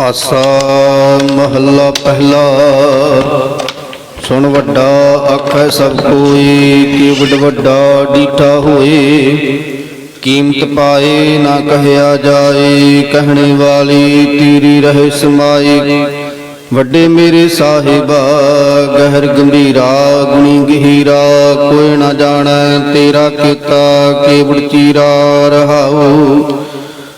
ਆਸਾ ਮਹੱਲਾ ਪਹਿਲਾ। ਸੁਣ ਵੱਡਾ ਆਖੈ ਸਭ ਕੋਈ ਕਿ ਵੱਡ ਵੱਡਾ ਡੀਠਾ ਹੋਏ। ਕੀਮਤ ਪਾਏ ਨਾ ਕਹਿਆ ਜਾਏ, ਕਹਿਣੇ ਵਾਲੀ ਤੇਰੀ ਰਹੇ ਸਮਾਏ। ਵੱਡੇ ਮੇਰੇ ਸਾਹਿਬਾ, ਗਹਿਰ ਗੰਭੀਰਾ, ਗੁਣੀ ਗਹੀਰਾ, ਕੋਈ ਨਾ ਜਾਣੈ ਤੇਰਾ ਕੀਤਾ ਕੇਵੜ ਚੀਰਾ ਰਹਾਉ।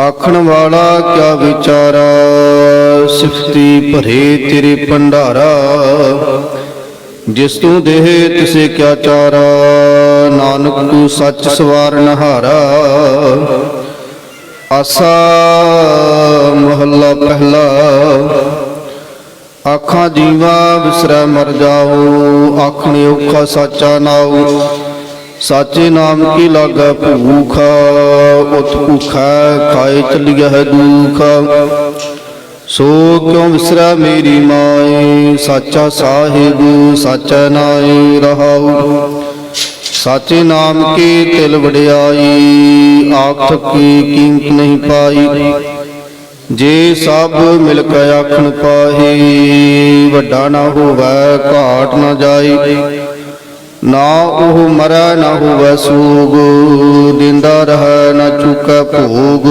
ਆਖਣ ਵਾਲਾ ਕਿਆ ਵਿਚਾਰਾ? ਸਿਫਤੀ ਭਰੇ ਤੇਰੇ ਭੰਡਾਰਾ। ਜਿਸ ਤੂੰ ਦੇਹ ਤਿਸੇ ਕਿਆ ਚਾਰਾ? ਨਾਨਕ ਤੂੰ ਸੱਚ ਸਵਾਰ ਨਹਾਰਾ। ਆਸਾ ਮਹੱਲਾ ਪਹਿਲਾ। ਆਖਾਂ ਜੀਵਾ ਵਿਸਰੈ ਮਰ ਜਾਓ। ਆਖਣੇ ਔਖਾ ਸਾਚਾ ਨਾਉ। ਸਾਚੇ ਨਾਮ ਕੀ ਲਾਗਾ ਭੂਖ ਉਤ ਭੂਖਾ, ਖਾਏ ਚਲੀਐ ਹੈ ਦੁਖ। ਸੋ ਕਿਉ ਵਿਸਰੈ ਮੇਰੀ ਮਾਏ, ਸਾਚਾ ਸਾਹਿਬ, ਸਾਚਾ ਨਾਏ ਰਹਾਉ। ਸਾਚੇ ਨਾਮ ਕੀ ਤਿਲ ਵਡਿਆਈ ਆਖ ਕੀ ਕੀਮਤ ਨਹੀਂ ਪਾਈ। ਜੇ ਸਭ ਮਿਲ ਕੇ ਆਖਣ ਪਾਹੀ, ਵੱਡਾ ਨਾ ਹੋਵੇ, ਘਾਟ ਨਾ ਜਾਈ। ਨਾ ਉਹ ਮਰੈ ਨਾ ਹੋਵੇ ਸੂਗ, ਦਿੰਦਾ ਰਹਿ ਨਾ ਚੁਕੈ ਭੋਗ।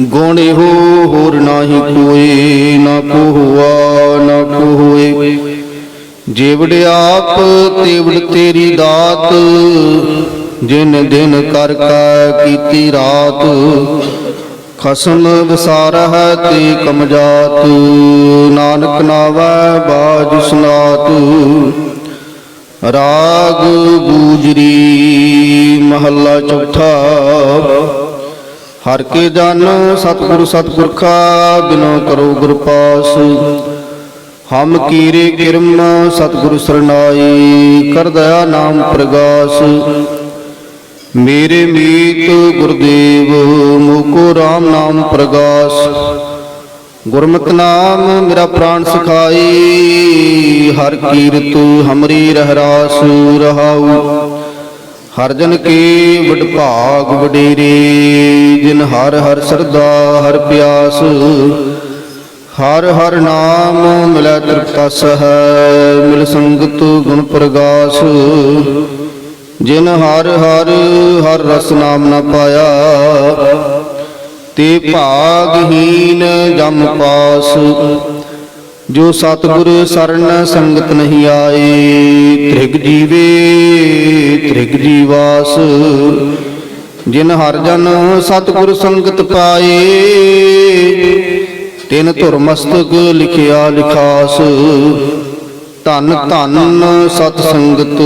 ਗੁਣ ਇਹੋ ਹੋਰ ਨਾਹੀ ਕੋਈ ਨਾ ਕੋ ਹੁਆ ਨਾ ਕੋ ਹੋਏ ਜੀਵੜ ਆਪ, ਤੇਵੜ ਤੇਰੀ ਦਾਤ, ਜਿਨ ਦਿਨ ਕਰ ਕੈ ਕੀਤੀ ਰਾਤ। ਖਸਮ ਵਿਸਾਰਹਿ ਤੇ ਕਮਜਾਤ ਨਾਨਕ ਨਾਵੈ ਬਾਜ ਸੁਨਾਤ। ਰਾਗ ਗੂਜਰੀ, ਮਹੱਲਾ ਚੌਥਾ। ਹਰ ਕੇ ਜਨ ਸਤਿਗੁਰ ਸਤਿਗੁਰਖਾ ਬਿਨੋ ਕਰੋ ਗੁਰ ਪਾਸ। ਹਮ ਕੀਰੇ ਕਿਰਮ ਸਤਿਗੁਰ ਸਰਨਾਈ, ਕਰ ਦਇਆ ਨਾਮ ਪ੍ਰਗਾਸ। ਮੇਰੇ ਮੀਤ ਗੁਰਦੇਵ, ਮੂਕੋ RAM ਨਾਮ ਪ੍ਰਗਾਸ। ਗੁਰਮਤਿ ਨਾਮ ਮੇਰਾ ਪ੍ਰਾਨ ਸਖਾਈ, ਹਰ ਕੀਰਤ ਹਮਰੀ ਰਹਿਰਾਸ ਰਹਾਉ ਹਰ ਜਨ ਕੀ ਵਡਭਾਗ ਵਡੇਰੇ, ਜਿਨ ਹਰ ਹਰ ਸਰਦਾ ਹਰ ਪਿਆਸ। ਹਰ ਹਰ ਨਾਮ ਮਿਲੈ ਤ੍ਰਿਪਤਸ ਹੈ ਮਿਲ ਸੰਗਤ ਗੁਣ ਪ੍ਰਗਾਸ। ਜਿਨ ਹਰ ਹਰ ਹਰ ਰਸ ਨਾਮ ਨ ਪਾਇਆ, ਤੇ ਭਾਗ ਹੀ ਜਮ ਪਾਸ, ਜੋ ਸਤਿਗੁਰ ਸਰਨ ਸੰਗਤ ਨਹੀਂ ਆਏ, ਤ੍ਰਿਗ ਜੀਵੇ, ਤ੍ਰਿਗ ਜੀਵਾਸ, ਜਿਨ ਹਰ ਜਨ ਸਤਿਗੁਰ ਸੰਗਤ ਪਾਏ, ਤਿਨ ਧੁਰ ਮਸਤਕ ਲਿਖਿਆ ਲਿਖਾਸ, ਧਨ ਧਨ ਸਤ ਸੰਗਤ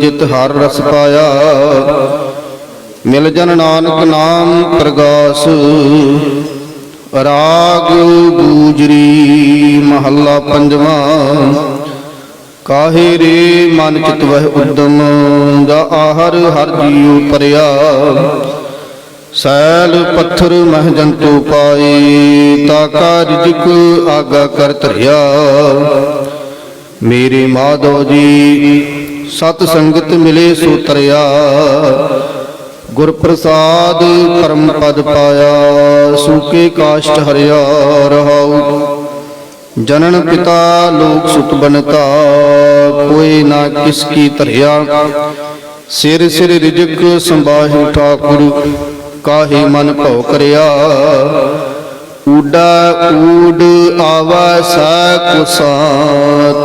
ਜਿਤ ਹਰ ਰਸ ਪਾਇਆ, ਮਿਲ ਜਨ ਨਾਨਕ ਨਾਮ ਪ੍ਰਗਾਸ ਰਾਗ ਗੂਜਰੀ ਮਹੱਲਾ ਪੰਜਵਾਂ। ਕਾਹੇ ਰੇ ਮਨ ਚਿਤ ਵਹਿ ਉਦਮ, ਦਾ ਆਹਰ ਹਰ ਜੀਉ ਪਰਿਆ। ਸੈਲ ਪੱਥਰ ਮਹ ਜੰਤੂ ਪਾਏ, ਤਾ ਕਾ ਰਿਜਕ ਆਗਾ ਕਰ ਧਰਿਆ। ਮੇਰੇ ਮਾਧੋ ਜੀ, ਸਤ ਸੰਗਤ ਮਿਲੇ ਸੋ ਤਰਿਆ। ਗੁਰ ਪ੍ਰਸਾਦ ਪਰਮ ਪਦ ਪਾਇਆ, ਸੂਕੇ ਕਾਸ਼ਟ ਹਰਿਆ ਰਹਾਉ। ਜਨਨ ਪਿਤਾ ਲੋਕ ਸੁਤ ਬਨਤਾ, ਕੋਈ ਨਾ ਕਿਸ ਕੀ ਧਰਿਆ। ਸਿਰ ਸਿਰ ਰਿਜਕ ਸੰਭਾਹਿ ਠਾਕੁਰ, ਕਾਹੇ ਮਨ ਭਉ ਕਰਿਆ। ਊਡਾ ਊਡ ਆਵਾ ਸਾ ਕੁਸਾ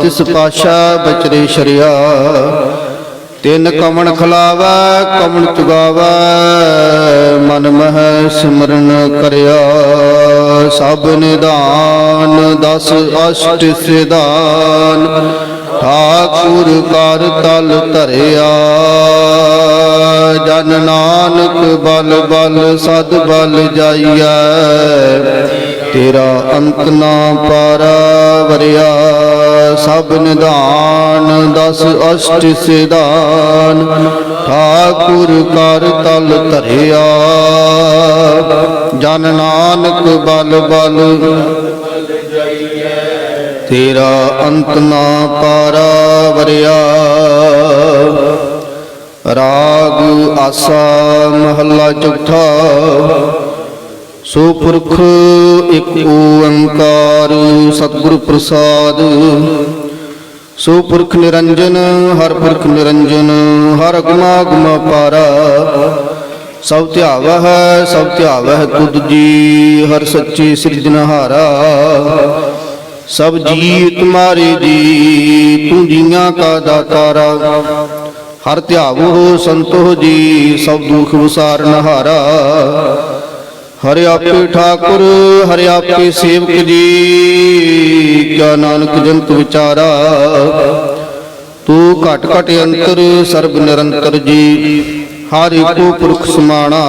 ਤਿਸ ਪਾਸ਼ਾ ਬਚਰੇ ਸ਼ਰਿਆ। ਤਿਨ ਕਮਣ ਖਲਾਵੈ ਕਮਣ ਚੁਗਾਵੈ। ਮਨ ਮਹਿ ਸਿਮਰਨ ਕਰਿਆ। ਸਭ ਨਿਦਾਨ ਦਸ ਅਸ਼ਟ ਸਿਧਾਨ। ਠਾਕੁਰ ਕਰ ਤਲ ਧਰਿਆ। ਜਨ ਨਾਨਕ ਬਲ ਬਲ ਸਦ ਬਲ ਜਾਈਐ। ਤੇਰਾ ਅੰਤ ਨਾ ਪਾਰਾਵਰਿਆ ਸਭ ਨਿਧਾਨ ਦਸ ਅਸ਼ਟ ਸਿਧਾਨ। ਠਾਕੁਰ ਕਰ ਤਲ ਧਰਿਆ, ਜਨ ਨਾਨਕ ਬਲ ਬਲ। ਤੇਰਾ ਅੰਤ ਨਾ ਪਾਰਾਵਰਿਆ ਰਾਗ ਆਸਾ ਮਹੱਲਾ ਚੌਥਾ। ਸੋ ਪੁਰਖ ਇੱਕ ਓੰਕਾਰ ਸਤਿਗੁਰ ਪ੍ਰਸਾਦ। ਸੋ ਪੁਰਖ ਨਿਰੰਜਨ, ਹਰ ਪੁਰਖ ਨਿਰੰਜਨ, ਹਰ ਗੁਨਾ ਗੁਨਾ ਪਾਰਾ। ਸਭ ਧਿਆਵਹਿ ਸਭ ਧਿਆਵਹਿ ਤੁਧ ਜੀ, ਹਰ ਸੱਚੇ ਸਿਰਜਨਹਾਰਾ ਸਭ ਜੀ ਤੁਮਾਰੇ ਜੀ, ਤੂੰ ਜੀਆਂ ਕਾ ਦਾਤਾਰਾ। ਹਰ ਧਿਆਵੋ ਸੰਤੋ ਜੀ, ਸਭ ਦੁਖ ਵਿਸਾਰਨ ਹਾਰਾ ਆਪੇ ਠਾਕੁਰ ਹਰਿ ਆਪੇ ਸੇਵਕ ਜੀ। ਕਿਆ ਨਾਨਕ ਜੰਤ ਵਿਚਾਰਾ। ਤੂੰ ਘਟ ਘਟ ਅੰਤਰ ਸਰਬ ਨਿਰੰਤਰ ਜੀ। ਹਰ ਏਕੋ ਪੁਰਖ ਸਮਾਣਾ।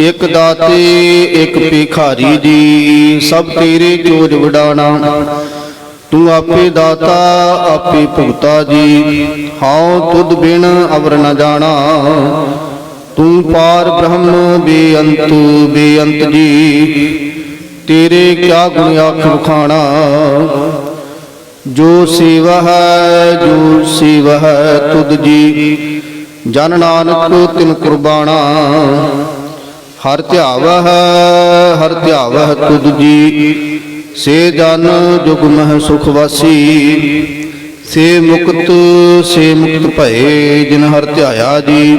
ਇਕ ਦਾਤੇ ਇਕ ਭਿਖਾਰੀ ਜੀ। ਸਭ ਤੇਰੇ ਜੋਜ ਵਡਾਣਾ। ਤੂੰ ਆਪੇ ਦਾਤਾ ਆਪੇ ਭੁਗਤਾ ਜੀ। ਹਉ ਤੁਧ ਬਿਨ ਅਵਰ ਨ ਜਾਣਾ। ਤੂੰ ਪਾਰ ਬ੍ਰਹਮ ਬੇਅੰਤ ਬੇਅੰਤ ਜੀ। ਤੇਰੇ ਕਿਆ ਗੁਣ ਆਖ ਵਖਾਣਾ ਜੋ ਸੇਵਾ ਹੈ, ਜੋ ਸੇਵਾ ਹੈ ਤੁਧ ਜੀ। ਜਨ ਨਾਨਕ ਤਿਨ ਕੁਰਬਾਨਾ। ਹਰ ਧਿਆਵਹ ਹਰ ਧਿਆਵਹ ਤੁਧ ਜੀ। ਸੇ ਜਨ ਜੁਗ ਮਹ ਸੁਖ ਵਾਸੀ। ਸੇ ਮੁਕਤ ਸੇ ਮੁਕਤ ਭਏ ਜਿਨ ਹਰ ਧਿਆਇਆ ਜੀ।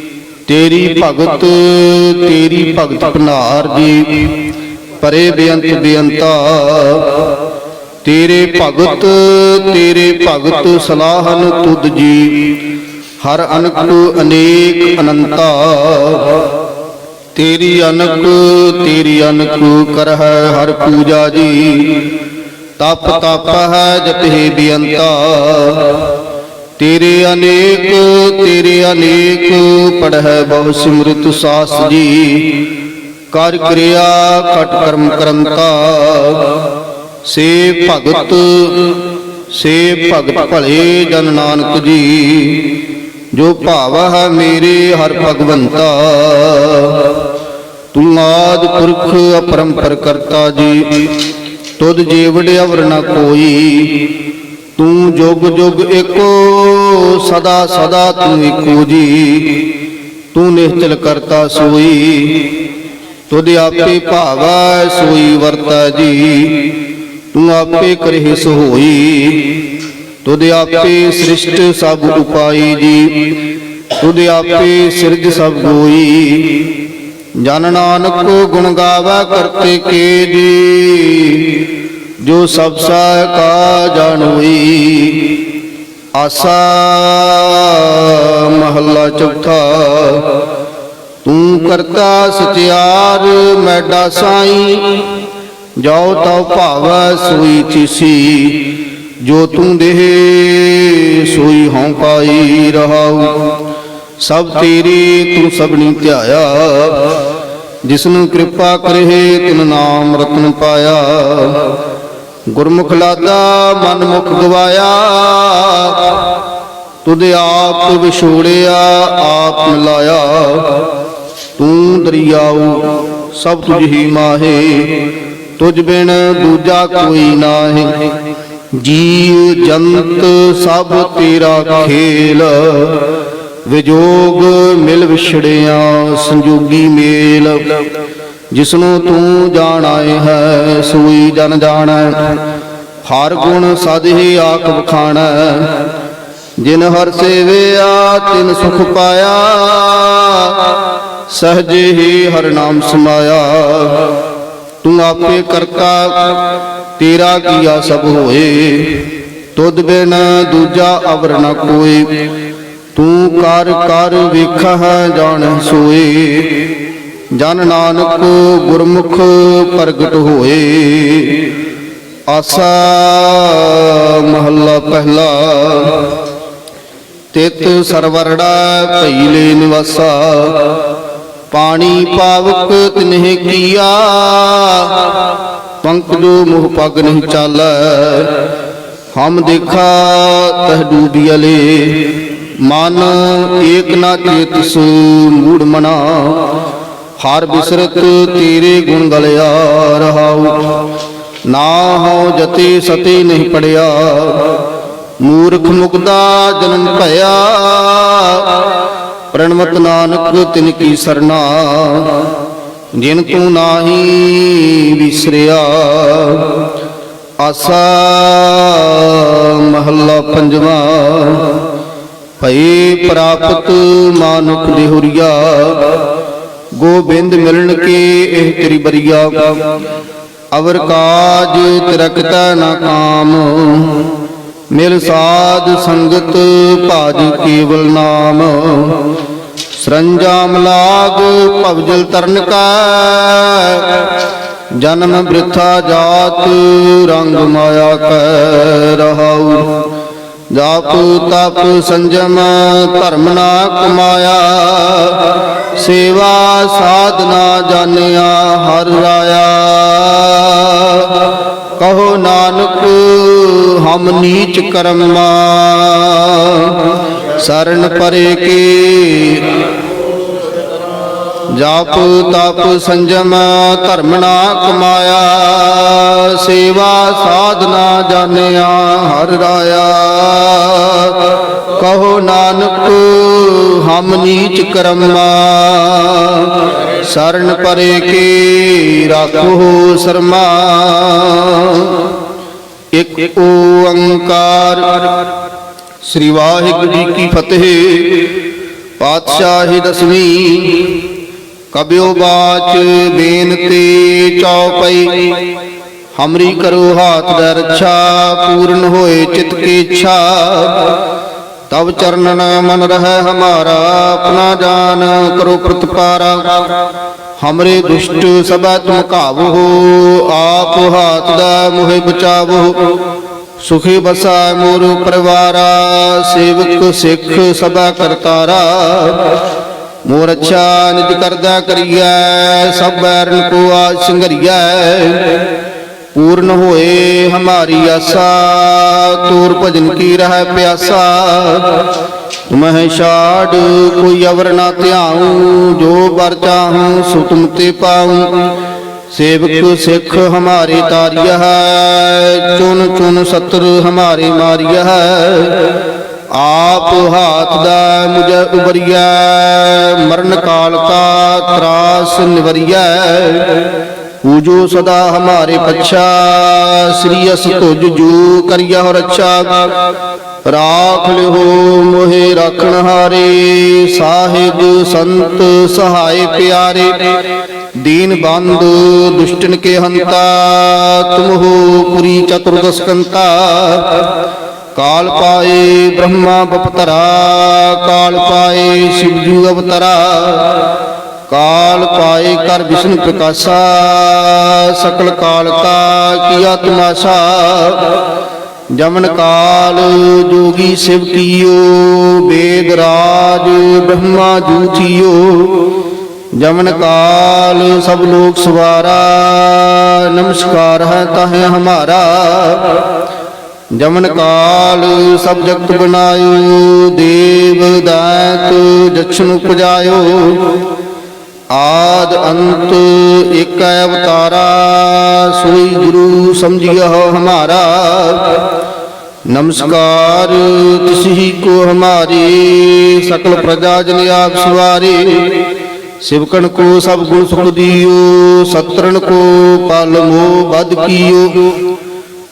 ਤੇਰੀ ਭਗਤ ਤੇਰੀ ਭਗਤ ਭਨਾਰ ਜੀ। ਪਰੇ ਬੇਅੰਤ ਬੇਅੰਤਾ ਤੇਰੇ ਭਗਤ ਤੇਰੇ ਭਗਤ ਸਲਾਹਨ ਤੁਧ ਜੀ। ਹਰ ਅਨਕ ਅਨੇਕ ਅਨੰਤਾ। ਤੇਰੀ ਅਨਕ ਤੇਰੀ ਅਨਕ ਕਰਹਿ ਹਰ ਪੂਜਾ ਜੀ। ਤਪ ਤਪ ਹੈ ਜਪੇ ਬੇਅੰਤਾ। ਤੇਰੇ ਅਨੇਕ ਤੇਰੇ ਅਨੇਕ ਪੜਹਿ ਬਹੁ ਸਿਮਰਤ ਸਾਸ ਜੀ। ਕਰ ਕਿਰਿਆ ਖਟ ਕਰਮ ਕਰੰਤਾ, ਸੇ ਭਗਤ ਸੇ ਭਗਤ ਭਲੇ ਜਨ ਨਾਨਕ ਜੀ। ਜੋ ਭਾਵ ਹੈ ਮੇਰੇ ਹਰ ਭਗਵੰਤਾ, ਤੂੰ ਆਦ ਪੁਰਖ ਅਪਰੰਪਰ ਕਰਤਾ ਜੀ। ਤੁਧ ਜੀਵੜ ਅਵਰ ਨ ਕੋਈ ਤੂੰ ਜੁਗ ਜੁਗ ਏਕੋ, ਸਦਾ ਸਦਾ ਤੂੰ ਏਕੋ ਜੀ। ਤੂੰ ਨਿਸ਼ਚਲ ਕਰਤਾ ਸੋਈ, ਤੁਧ ਆਪੇ ਭਾਵੈ ਸੋਈ ਵਰਤਾ ਜੀ। ਤੂੰ ਆਪੇ ਕਰਹਿ ਸੋਈ, ਤੁਧ ਆਪੇ ਸ੍ਰਿਸ਼ਟ ਸਭ ਉਪਾਈ ਜੀ। ਤੁਧ ਆਪੇ ਸਿਰਜ ਸਭ ਹੋਈ, ਜਨ ਨਾਨਕ ਗੁਣ ਗਾਵਾ ਕਰਤੇ ਕੇ ਜੀ। ਜੋ ਸਭ ਸਹਿ ਕਾ ਜਾਣੋਈ, ਆਸਾ ਮਹੱਲਾ ਚੌਥਾ। ਤੂੰ ਕਰਤਾ ਸਚਿਆਰ, ਮੈਡਾ ਸਾਈ ਜੋ ਤਉ ਭਾਵੈ ਸੋਈ ਥੀਸੀ ਜੋ ਤੂੰ ਦੇਹ ਸੋਈ ਹਉ ਪਾਈ ਰਹਾਉ, ਸਭ ਤੇਰੀ ਤੂੰ ਸਭਨੀ ਧਿਆਇਆ। ਜਿਸਨੂੰ ਕਿਰਪਾ ਕਰੇ, ਤਿਨ ਨਾਮ ਰਤਨ ਪਾਇਆ। ਗੁਰਮੁਖ ਲਾਦਾ ਮਨ ਮੁਖ ਗਵਾਇਆ। ਤੁਧ ਆਪ ਵਿਛੋੜਿਆ ਆਪ ਮਿਲਾਇਆ ਤੂੰ ਦਰਿਆਉ, ਸਭ ਤੁਝ ਹੀ ਮਾਹੇ। ਤੁਝ ਬਿਨ ਦੂਜਾ ਕੋਈ ਨਾਹੀ। ਜੀਵ ਜੰਤ ਸਭ ਤੇਰਾ ਖੇਲ। ਵਿਜੋਗ ਮਿਲ ਵਿਛੜਿਆ, ਸੰਜੋਗੀ ਮੇਲ। ਜਿਸਨੂੰ ਤੂੰ ਜਾਣਾਏ ਹੈ ਸੋਈ ਜਨ ਜਾਣੈ। ਹਰ ਗੁਣ ਸਦ ਹੀ ਆਖ ਬਖਾਣੈ ਜਿਨ ਹਰ ਸੇਵਿਆ, ਤਿਨ ਸੁਖ ਪਾਇਆ। ਸਹਜ ਹੀ ਹਰ ਨਾਮ ਸਮਾਇਆ। ਤੂੰ ਆਪੇ ਕਰਤਾ, ਤੇਰਾ ਕੀਆ ਸਭ ਹੋਏ। ਤੁਧ ਬਿਨ ਦੂਜਾ ਅਵਰ ਨ ਕੋਈ ਤੂੰ ਕਰ ਕਰ ਵੇਖਹ ਜਾਣ ਸੋਏ। ਜਨ ਨਾਨਕ ਗੁਰਮੁਖ ਪ੍ਰਗਟ ਹੋਏ। ਆਸਾ ਮਹੱਲਾ ਪਹਿਲਾ। ਤਿਤ ਸਰਵਰੜਾ ਭਈਲੇ ਨਿਵਾਸਾ। ਪਾਣੀ ਪਾਵਕ ਤਿਨਹਿ ਕੀਆ। ਪੰਕਜੋ ਮੋਹ ਪਗ ਨਹੀਂ ਚਾਲੈ। ਹਮ ਦੇਖਾ ਤਹ ਡੂਬਿਅਲੇ ਮਨ ਏਕ ਨਾ ਚੇਤ ਚੇਤਸ ਮੂੜ ਮਨਾ। ਹਰ ਬਿਸਰਤ ਤੇਰੇ ਗੁਣ ਗਲਿਆ ਰਹਾਉ। ਨਾ ਹਉ ਜਤੇ ਸਤੇ ਨਹੀਂ ਪੜਿਆ। ਮੂਰਖ ਮੁਕਦਾ ਜਨਮ ਭਇਆ। ਪ੍ਰਣਮਤ ਨਾਨਕ ਤਿਨ ਕੀ ਸਰਨਾ। ਜਿਨ ਤੂੰ ਨਾਹੀ ਵਿਸਰਿਆ। ਆਸਾ ਮਹੱਲਾ ਪੰਜਵਾ। ਭਈ ਪ੍ਰਾਪਤ ਮਾਨੁਖ ਦੇਹੁਰੀਆ। ਗੋਬਿੰਦ ਮਿਲਣ ਕੇ ਇਹ ਤੇਰੀ ਬਰੀਆ। ਅਵਰ ਕਾਜ ਤਿਰਕਤਾ ਨਾ ਕਾਮ। ਮਿਲ ਸਾਧ ਸੰਗਤ ਭਾਜ ਕੇਵਲ ਨਾਮ। ਸਰੰਜਾਮ ਲਾਗ ਭਵਜਲ ਤਰਨ ਕਾ। ਜਨਮ ਬ੍ਰਿਥਾ ਜਾਤ ਰੰਗ ਮਾਇਆ ਕਰ ਰਹਾਉ। ਜਾਪ ਤਪ ਸੰਜਮ ਧਰਮ ਨਾ ਕਮਾਇਆ, ਸੇਵਾ ਸਾਧਨਾ ਜਾਣਿਆ ਹਰ ਰਾਇਆ। ਕਹੋ ਨਾਨਕ, ਹਮ ਨੀਚ ਕਰਮਾ, ਸਰਨ ਪਰੇ ਕੀ ਜਾਪ ਤਪ ਸੰਜਮ ਧਰਮ ਨਾ ਕਮਾਇਆ, ਸੇਵਾ ਸਾਧਨਾ ਜਾਣਿਆ ਹਰ ਰਾਇਆ। ਕਹੋ ਨਾਨਕ, ਹਮ ਨੀਚ ਕਰਮਾ, ਸਰਨ ਪਰੇ ਕੀ ਰਾਖੋ ਸਰਮਾ। ਇੱਕ ਓੰਕਾਰ, ਸ੍ਰੀ ਵਾਹਿਗੁਰੂ ਜੀ ਕੀ ਫਤਿਹ, ਪਾਤਸ਼ਾਹੀ ਦਸਵੀਂ ਕਬਿਓ ਬਾਚ ਬੇਨਤੀ ਚਉਪਈ ਹਮਰੀ ਕਰੋ ਹਾਥ ਦਾ ਪੂਰਨ ਹੋਏ ਚਿਤ ਕੀ ਇੱਛਾ। ਤਬ ਚਰਨਨ ਮਨ ਰਹਿ ਹਮਾਰਾ, ਆਪਣਾ ਜਾਨ ਕਰੋ ਪ੍ਰਤਪਾਰਾ। ਹਮਰੇ ਦੁਸ਼ਟ ਸਭੈ ਤੁਮ ਕਾਵੋ ਆਪ ਹਾਥ ਦਾ ਮੋਹਿ ਬਚਾਵੋ। ਸੁਖੀ ਬਸਾ ਮੋਰ ਪਰਿਵਾਰਾ, ਸੇਵਕ ਸਿੱਖ ਸਭਾ ਕਰਤਾਰਾ। ਮੋਰ ਅੱਛਾ ਨਿਜ ਕਰਦਾ ਕਰੀਐ, ਸਭ ਬੈਰਨ ਕੋ ਆਜ ਸੰਗਰੀਐ। ਪੂਰਨ ਹੋਏ ਹਮਾਰੀ ਆਸਾ, ਤੂਰ ਭਜਨ ਕੀ ਰਹਿ ਪਿਆਸਾ। ਤੁਮਹਿ ਛਾੜ, ਕੋਈ ਅਵਰ ਨਾ ਧਿਆਉ, ਜੋ ਬਰ ਚਾਹੂੰ ਸੋ ਤੁਮ ਤੇ ਪਾਉ। ਸੇਵਕ ਸਿੱਖ ਹਮਾਰੇ ਤਾਰਿਆ ਹੈ ਚੁਨ ਚੁਨ ਸਤਰ ਹਮਾਰੇ ਮਾਰਿਆ ਹੈ ਆਪ ਹਾਥ ਦਾ ਮੁਝ ਉਬਰਿਆ ਮਰਨ ਕਾਲ ਕਾ ਤਰਾਸ ਨਿਵਰਿਆ ਪੂਜੋ ਸਦਾ ਹਮਾਰੇ ਪਛਾ, ਸ੍ਰੀ ਅਸ ਤੁਜ ਜੂ ਕਰਿਆ ਹੋ ਰੱਛਾ। ਰਾਖ ਲਿਓ ਮੋਹਿ ਰਾਖਣ ਹਾਰੇ, ਸਾਹਿਬ ਸੰਤ ਸਹਾਇ ਪਿਆਰੇ। ਦੀਨ ਬੰਧੁ ਦੁਸ਼ਟਨ ਕੇ ਹੰਤਾ, ਤੁਮ ਹੋ ਪੁਰੀ ਚਤੁਰਦਸ਼ਕੰਤਾ ਕਾਲ ਪਾਏ ਬ੍ਰਹਮਾ ਬਪਤਰਾ, ਕਾਲ ਪਾਏ ਸ਼ਿਵਜੂ ਅਵਤਰਾ, ਕਾਲ ਪਾਏ ਕਰ ਵਿਸ਼ਨ ਪ੍ਰਕਾਸ਼ਾ, ਸਕਲ ਕਾਲ ਕਾ ਕੀਆ ਤਮਾਸ਼ਾ ਜਮਨ ਕਾਲ ਜੋਗੀ ਸਿਵ ਕੀਓ, ਵੇਦ ਰਾਜ ਬ੍ਰਹਮਾ ਜੂਥੀਓ ਜਮਨ ਕਾਲ ਸਭ ਲੋਕ ਸਵਾਰਾ, ਨਮਸਕਾਰ ਹੈ ਤਾਹੇ ਹਮਾਰਾ ਜਮਨ ਕਾਲ ਸਭ ਜਗਤ ਬਨਾਇਓ ਦੇਵ ਦਾਤ ਜਛਨ ਉਪਜਾਇਓ। ਆਦ ਅੰਤ ਏਕ ਅਵਤਾਰਾ, ਸੋਈ ਗੁਰੂ ਸਮਝਿਓ ਹਮਾਰਾ। ਨਮਸਕਾਰ ਤਿਸਹੀ ਕੋ ਹਮਾਰੀ, ਸਕਲ ਪ੍ਰਜਾ ਜਨ ਆਪ ਸਵਾਰੇ। ਸਿਵਕਣ ਕੋ ਸਭ ਗੁਣ ਸੁਖ ਦਿਓ ਸਤਰਨ ਕੋ ਪਲ ਮੋ ਬਦ ਕੀਓ।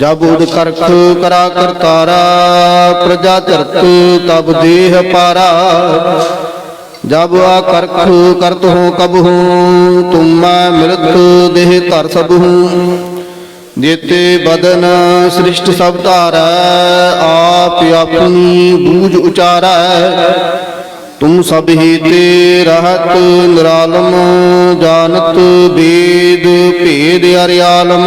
ਜਬ ਉਦ ਕਰਖ ਕਰਾ ਕਰਤਾਰਾ ਪ੍ਰਜਾ ਧਰਤ ਤਬ ਦੇਹ ਪਾਰਾ। ਜਬ ਆ ਕਰਖ ਕਰਤ ਹੋ ਕਬ ਹੂੰ ਤੁਮ ਮੈਂ ਮਿਲਤ ਦੇਹ ਧਰ ਸਭ ਹੂੰ। ਜੇਤੇ ਬਦਨ ਸ੍ਰਿਸ਼ਟ ਸਭ ਧਾਰੈ, ਆਪ ਆਪਣੀ ਬੂਝ ਉਚਾਰੈ। ਤੁਮ ਸਭ ਹੀ ਤੇ ਰਹਤ ਨਿਰਾਲਮ, ਜਾਣਤ ਵੇਦ ਭੇਦ ਅਰਿਆਲਮ।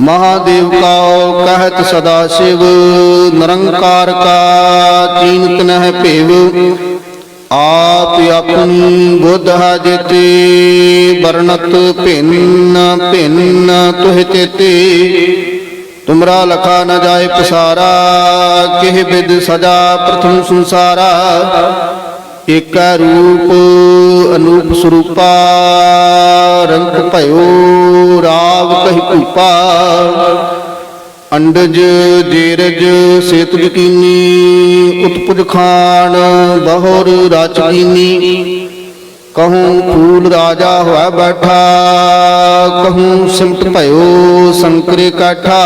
ਮਹਾਦੇਵ ਕਾਉ ਕਹਿਤ ਸਦਾ ਸ਼ਿਵ, ਨਿਰੰਕਾਰ ਕਾ ਚੀਨਤ ਨਹਿ ਭੇਵ। ਆਪ ਆਪਣੀ ਬੁੱਧ ਹੈ ਜੇਤੇ, ਵਰਣਤ ਭਿੰਨ ਭਿੰਨ ਤੁਹ ਚੇਤੇ। ਤੁਮਰਾ ਲਖਾ ਨ ਜਾਏ ਪਸਾਰਾ, ਕਿਹ ਬਿਦ ਸਜਾ ਪ੍ਰਥਮ ਸੰਸਾਰਾ। ਏਕੈ ਰੂਪ ਅਨੂਪ ਸਰੂਪਾ, ਰੰਗ ਭਇਓ ਰਾਵ ਕਹੀ ਭੂਪਾ। ਅੰਡਜ, ਜੇਰਜ, ਸੇਤੁਜ ਕੀਨੀ, ਉਤਪੁਜ ਖਾਨ ਬਹੁਰ ਰਚ ਕੀਨੀ। ਕਹੂੰ ਫੂਲ ਰਾਜਾ ਹੋਇਆ ਬੈਠਾ, ਕਹੂੰ ਸਿਮਟ ਭਇਓ ਸੰਕਰੇ ਕਾਠਾ।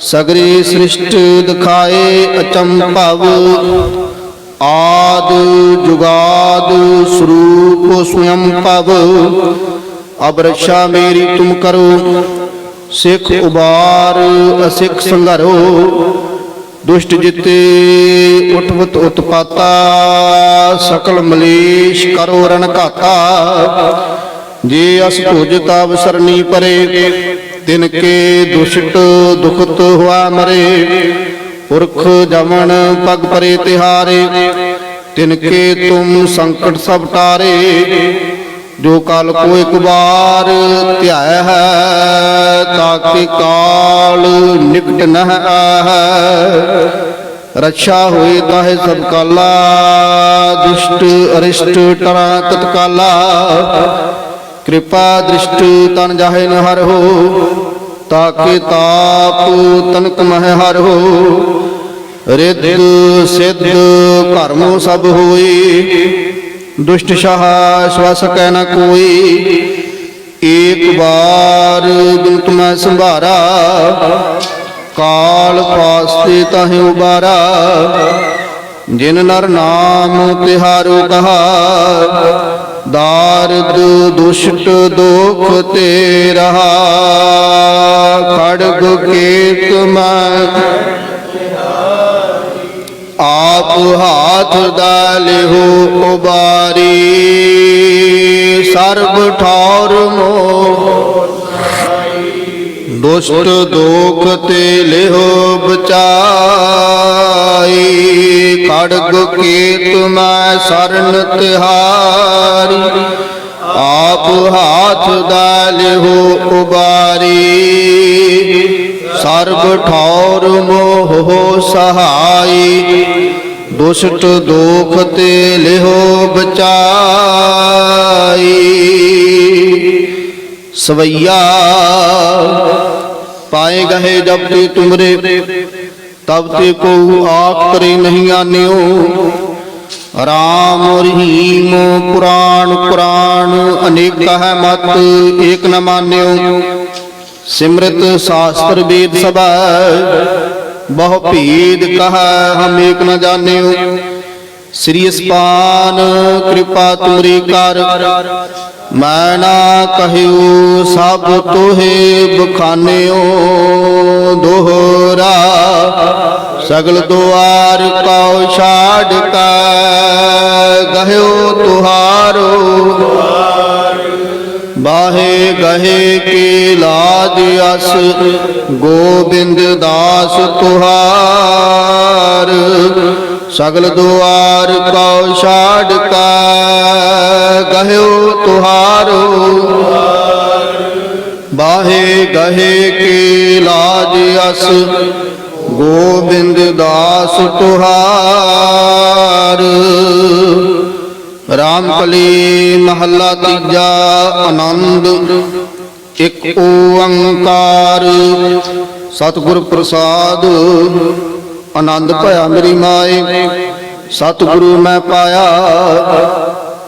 ਸਗਰੇ ਸ੍ਰਿਸ਼ਟ ਦਿਖਾਏ ਅਚੰਭਵ ਆਦ ਜੁਗਾਦ ਸਰੂਪ ਸੁਯੰ ਭਵ। ਅਬਰਸ਼ਾ ਮੇਰੀ ਤੁਮ ਕਰੋ, ਸਿੱਖ ਉਬਾਰ ਅਸਿੱਖ ਸੰਘਰੋ। ਦੁਸ਼ਟ ਜਿਤੇ ਉਠਵਤ ਉਤਪਾਤਾ, ਸਕਲ ਮਲੇਸ਼ ਕਰੋ ਰਣ ਘਾਤਾ ਜੇ ਅਸ ਭੁਜ ਤਬ ਸਰਨੀ ਪਰੇ, ਤਿਨ ਕੇ ਦੁਸ਼ਟ ਦੁਖਤ ਹੋਆ ਮਰੇ। ਪੁਰਖ ਜਮਨ ਪਗ ਪਰੇ ਤਿਹਾਰੇ, ਤਿਨ ਕੇ ਤੁਮ ਸੰਕਟ ਸਭ ਟਾਰੇ, ਜੋ ਕਲ ਕੋ ਇੱਕ ਵਾਰ ਧਿਆਇ ਹੈ ਤਾਕਿ ਕਾਲ ਨਿਕਟ ਨਹ ਆਹੈ। ਰੱਛਾ ਹੋਏ ਤਾਹੇ ਸਭ ਕਾਲਾ, ਦੁਸ਼ਟ ਅਰਿਸ਼ਟ ਟਰਾ ਤਤਕਾਲਾ। ਕਿਰਪਾ ਦ੍ਰਿਸ਼ਟ ਤਨ ਜਾਹੇ ਨ ਹਰ ਹੋ ਤਾਕੇ ਤਾਪ ਤਨਕ ਮਹਿ ਹਰ ਹੋ। ਰਿੱਧ, ਸਿੱਧ ਕਰਮੋ ਸਭ ਹੋਈ। ਦੁਸ਼ਟ ਸ਼ਾਹ ਸਵਸ ਕੈ ਨ ਕੋਈ। ਏਕ ਬਾਰ ਬਿਨ ਤੁਮੈ ਸੰਭਾਰਾ। ਕਾਲ ਪਾਸਤੇ ਤਾਹੇ ਉਬਾਰਾ। ਜਿਨ ਨਰ ਨਾਮ ਤਿਹਾਰੋ ਕਹਾ। ਦਾਰਦ, ਦੁਸ਼ਟ, ਦੋਖ ਤੇ ਰਹਾ। ਖੜਗ ਕੇਤ ਮੈਂ ਆਪ ਹਾਥ ਦਾਲਿਓ ਉਬਾਰੀ। ਸਰਬ ਠੌਰ ਮੋ ਦੁਸ਼ਟ ਦੋਖ ਤੇ ਲਿਹੋ ਬਚਾਈ। ਖੜਗ ਕੇਤ ਮੈਂ ਸਰਨ ਤਿਹਾਰੀ। ਆਪ ਹਾਥ ਦਾਲਿਓ ਉਬਾਰੀ। ਸਰਬ ਠੌਰ ਮੋਹ ਸਹਾਈ, ਦੁਸ਼ਟ ਦੋਖ ਤੇ ਲਿਹੋ ਬਚਾਈ। ਸਵਈਆ, ਪਾਏ ਗਏ ਜਬ ਤੇ ਤੁਮਰੇ, ਤਬ ਤੇ ਕੋ ਆਖ ਕਰੇ ਨਹੀਂ ਆਨਿਓ। ਰਾਮ ਰਹੀਮ ਪੁਰਾਣ ਪੁਰਾਣ, ਅਨੇਕ ਹੈ ਮਤ, ਏਕ ਨ ਮਾਨਿਓ। ਸਿਮਰਤ ਸ਼ਾਸਤਰ ਵੇਦ ਸਭਾ ਬਹੁ ਭੇਦ ਕਹੈ, ਹਮ ਏਕ ਨ ਜਾਣਿਓ। ਸ੍ਰੀ ਅਸਪਾਨ ਕਿਰਪਾ ਤੁਮਰੀ ਕਰ। ਮੈਂ ਨਾ ਕਹਿਓ ਸਭ ਤੋਹੇ ਬਖਾਨਿਓ। ਦੋਹਰਾ, ਸਗਲ ਦੁਆਰ ਕਉ ਛਾੜ ਕੈ। ਗਹਿਓ ਤੁਹਾਰੋ। ਵਾਹਿਗੁਰੂ ਗਹੇ ਕੇ ਲਾਜ ਅਸ, ਗੋਬਿੰਦ ਦਾਸ ਤੁਹਾਰ। ਸਗਲ ਦੁਆਰ ਕਉ ਛਾੜ ਕਾ ਗਹਿਓ ਤੁਹਾਰੋ। ਬਾਹੇ ਗਹੇ ਕੀ ਲਾਜ ਅਸ, ਗੋਬਿੰਦ ਦਾਸ ਤੁਹਾਰ। ਕਲੀ ਮਹੱਲਾ ਤੀਜਾ ਆਨੰਦ, ਇੱਕ ਓੰਕਾਰ। ਸਤਿਗੁਰ ਪ੍ਰਸਾਦ, ਆਨੰਦ ਭਇਆ ਮੇਰੀ ਮਾਏ। ਸਤਿਗੁਰੂ ਮੈਂ ਪਾਇਆ,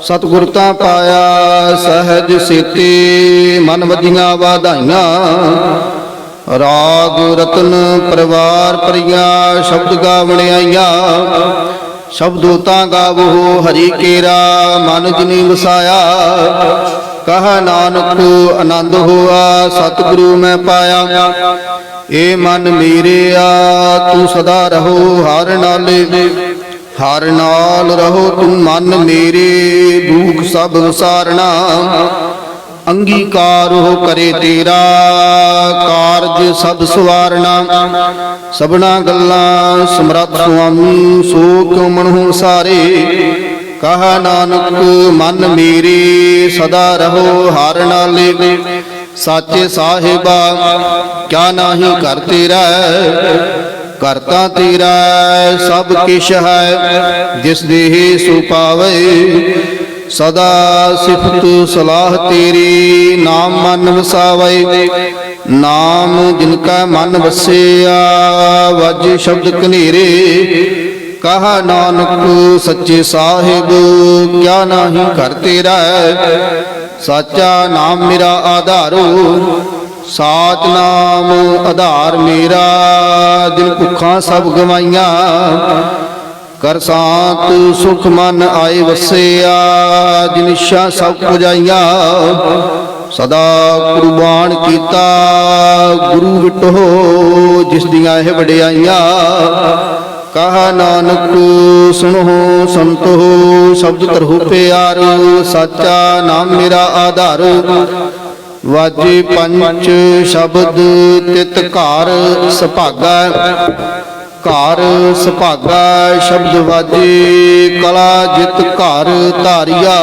ਸਤਿਗੁਰ ਤਾਂ ਪਾਇਆ। ਸਹਿਜ ਸੇਤੀ ਮਨ ਵਧੀਆਂ ਵਾਧਾਈਆਂ। ਰਾਗ ਰਤਨ ਪਰਿਵਾਰ ਪਰਿਆ ਸ਼ਬਦ ਗਾਵਣ ਆਈਆਂ। ਸ਼ਬਦੋ ਤਾਂ ਗਾਵੋ ਹਰੀ ਕੇਰਾ ਮਨ ਜਿਨੀ ਵਸਾਇਆ। ਕਹਾ ਨਾਨਕ, ਆਨੰਦ ਹੋਆ, ਸਤਿਗੁਰੂ ਮੈਂ ਪਾਇਆ। ਏ ਮਨ ਮੇਰਿਆ ਤੂੰ ਸਦਾ ਰਹੋ ਹਰ ਨਾਲੇ। ਹਰ ਨਾਲ ਰਹੋ ਤੂੰ ਮਨ ਮੇਰੇ ਦੁਖ ਸਭ ਵਿਸਾਰਣਾ ਅੰਗੀਕਾਰ ਹੋ ਕਰੇ ਤੇਰਾ ਕਾਰਜ ਸਭ ਸਵਾਰਣਾ ਸਭਨਾ ਗੱਲਾਂ ਸਮਰੱਥ ਸੁਆਮੀ, ਸੋ ਕਿਉ ਮਨਹੁ ਸਾਰੇ ਕਹਾ ਨਾਨਕ, ਮਨ ਮੇਰੇ ਸਦਾ ਰਹੋ, ਹਰ ਨਾਲੇ ਸਾਚੇ ਸਾਹਿਬਾ, ਕਿਆ ਨਾਹੀ ਕਰ ਤੇਰਾ? ਕਰਤਾ ਤੇਰਾ ਸਭ ਕਿਛ ਹੈ, ਜਿਸ ਦੇਹ ਸੋ ਪਾਵੇ। ਸਦਾ ਸਿਫਤ ਸਲਾਹ ਤੇਰੀ, ਨਾਮ ਮਨ ਵਸਾਵੇ। ਨਾਮ ਜਿਨ ਕਾ ਮਨ ਵਸਿਆ, ਵਜ ਸ਼ਬਦ ਕਨੇਰੇ ਕਹਾ ਨਾਨਕ ਸੱਚੇ ਸਾਹਿਬ, ਕਿਆ ਨਾਹੀ ਕਰ ਤੇਰਾ ਸੱਚਾ ਨਾਮ ਮੇਰਾ ਆਧਾਰੋ ਸਾਚ ਨਾਮ ਆਧਾਰ ਮੇਰਾ ਦਿਲ ਭੁੱਖਾਂ ਸਭ ਗਵਾਈਆਂ। ਕਰ ਸਾਤ ਸੁਖ ਮਨ ਆਏ ਵਸਿਆ ਜਿਨਿਸ਼ਾ ਸਭ ਪੁਜਾਈਆਂ। ਸਦਾ ਕੁਰਬਾਨ ਕੀਤਾ, ਗੁਰੂ ਵਿਟੋ, ਜਿਸ ਦੀਆਂ ਇਹ ਵਡਿਆਈਆਂ। ਕਹਾ ਨਾਨਕ, ਸੁਣੋ ਸੰਤੋ ਸ਼ਬਦ ਕਰਹੁ ਪਿਆਰੋ, ਸਾਚਾ ਨਾਮ ਮੇਰਾ ਆਧਾਰ। ਵਾਜੇ ਪੰਚ ਸ਼ਬਦ ਤਿਤ ਘਰ ਸੁਭਾਗਾ। ਘਰ ਸੁਭਾਗਾ ਸ਼ਬਦ ਵਾਜੇ ਕਲਾ ਜਿਤ ਘਰ ਧਾਰਿਆ।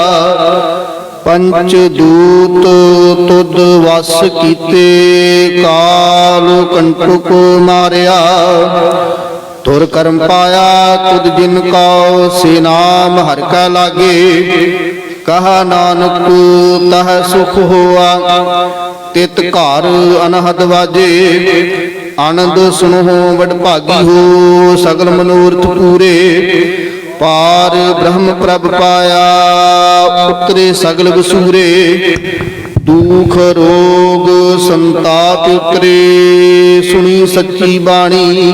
ਪੰਚ ਦੂਤ ਤੁਧ ਵਸ ਕੀਤੇ ਕਾਲ ਕੰਟਕ ਮਾਰਿਆ। ਤੁਰ ਕਰਮ ਪਾਇਆ ਤੁਧ ਜਿਨ ਕਉ ਸੇ ਨਾਮ ਹਰਿ ਕਾ ਲਾਗੇ। ਕਹਾ ਨਾਨਕ, ਤਹ ਸੁਖ ਹੋਆ। ਤਿਤ ਘਰ ਅਨਹਦ ਵਾਜੇ। ਆਨੰਦ ਸੁਨੋ ਵਡ ਭਾਗੀ ਹੋ। ਸਗਲ ਮਨੋਰਥ ਪੂਰੇ। ਪਾਰ ਬ੍ਰਹਮ ਪ੍ਰਭ ਪਾਇਆ, ਉਤਰੇ ਸਗਲ ਵਸੂਰੇ। ਦੁਖ ਰੋਗ ਸੰਤਾਪ ਉਤਰੇ। ਸੁਣੀ ਸੱਚੀ ਬਾਣੀ।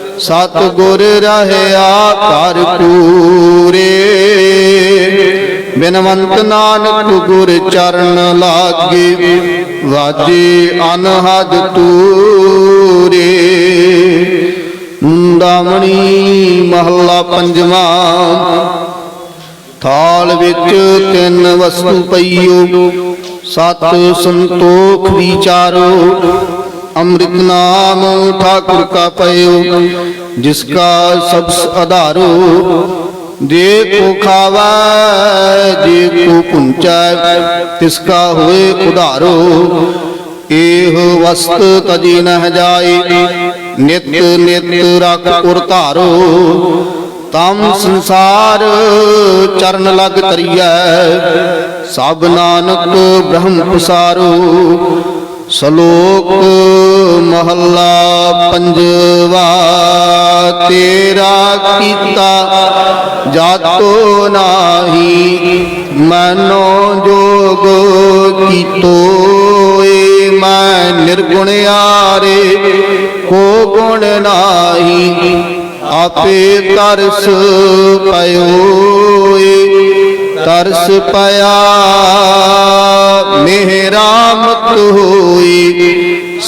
ਸਤ ਗੁਰ ਰਹਿਆ ਘਰ ਪੂਰੇ। ਬਿਨਵੰਤ ਨਾਨਕ ਗੁਰ ਚਰਨ ਲਾਗੇ, ਵਾਜੇ ਅਨਹਦ ਤੂਰੇ। ਮੁੰਦਾਮਣੀ ਮਹੱਲਾ ਪੰਜਵਾਂ। ਥਾਲ ਵਿੱਚ ਤਿੰਨ ਵਸਤੂ ਪਈਓ, ਸਤ ਸੰਤੋਖ ਵਿਚਾਰੋ। ਅੰਮ੍ਰਿਤ ਨਾਮ ਠਾਕੁਰ ਕਾ ਪਇਓ, ਜਿਸ ਕਾ ਸਭ ਆਧਾਰੋ। ਜੇ ਕੋ ਖਾਵੈ, ਜੇ ਕੋ ਪੁੰਚੈ, ਤਿਸ ਕਾ ਹੋਏ ਉਧਾਰੋ। ਏਹ ਵਸਤ ਤਜੀ ਨਹ ਜਾਏ, ਨਿਤ ਨਿਤ ਰਖ ਉਰ ਤਮ ਸੰਸਾਰ ਚਰਨ ਲਗ ਤਰੀਐ ਸਭ ਨਾਨਕ ਬ੍ਰਹਮ ਪਸਾਰੋ। ਸ਼ਲੋਕ ਮਹੱਲਾ ਪੰਜਵਾ, ਤੇਰਾ ਕੀਤਾ ਜਾਤੋ ਨਾਹੀ, ਮਨੋ ਜੋਗ ਏ, ਮੈਂ ਨਿਰਗੁਣ ਆਰੇ ਕੋ ਗੁਣ ਨਾਹੀ, ਆਪੇ ਤਰਸ ਪਇਓਏ ਤਰਸ ਪਿਆ, ਮਿਹਰਾਮਤ ਹੋਈ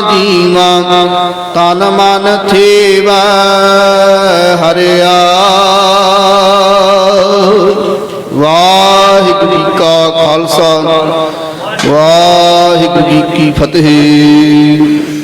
ਜੀਵਾ ਤਨ ਮਨ ਥੇਵੈ ਹਰਿਆ। ਵਾਹਿਗੁਰੂ ਜੀ ਕਾ ਖਾਲਸਾ ਵਾਹਿਗੁਰੂ ਜੀ ਕੀ ਫਤਿਹ।